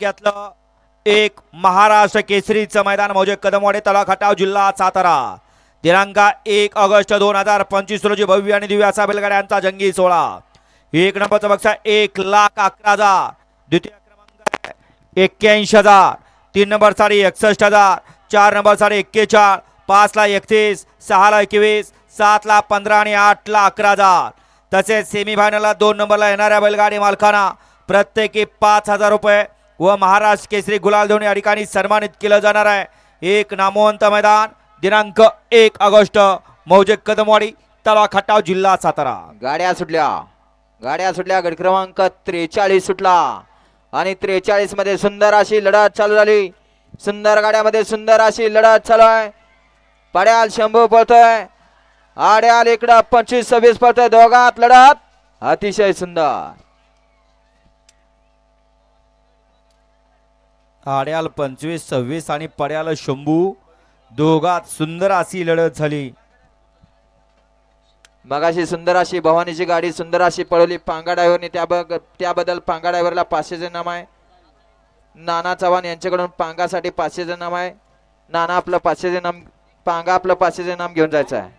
तालुक्यातलं एक महाराष्ट्र केसरीचं मैदान म्हणजे कदमवाडे तलाव खटाव जिल्हा सातारा. दिनांक एक ऑगस्ट दोन हजार पंचवीस रोजी भव्य आणि दिव्य असा बैलगाड्यांचा जंगी सोहळा. एक नंबरचा बक्षा एक लाख अकरा हजार. द्वितीय क्रमांक एक्क्याऐंशी हजार. तीन नंबर साडी एकसष्ट हजार. चार नंबर साडी एक्केचाळ. पाचला एकतीस सहाला एकवीस सातला पंधरा आणि आठला अकरा हजार. तसेच सेमीफायनलला दोन नंबरला येणाऱ्या बैलगाडी मालकांना प्रत्येकी पाच हजार रुपये व महाराष्ट्र केसरी गुलाल देऊन या ठिकाणी सन्मानित केलं जाणार आहे एक नामवंत मैदान दिनांक एक ऑगस्ट मौजे कदमवाडी तळा खटाव जिल्हा सातारा। गाड्या सुटल्या गाड्या सुटल्या गट क्रमांक त्रेचाळीस सुटला। आणि त्रेचाळीसमध्ये सुंदर अशी लढत चालू झाली. सुंदर गाड्यामध्ये सुंदर अशी लढत चालू आहे. पड्याल शंभू पळतोय. आड्याल इकडं पंचवीस सव्वीस पळतोय. दोघात लढत अतिशय सुंदर. आड्याल पंचवीस सव्वीस आणि पड्याल शंभू दोघात सुंदर अशी लढत झाली. मगाशी सुंदर अशी भवानीची गाडी सुंदर अशी पळवली. पांगा ड्रायव्हरने त्या त्याबद्दल पांगा ड्रायव्हरला पाचशेचे नाम आहे. नाना चव्हाण यांच्याकडून पांगासाठी पाचशेचे नाम आहे. नाना आपलं पाचशेचे नाम पांगा आपलं पाचशेचे नाम घेऊन जायचं आहे.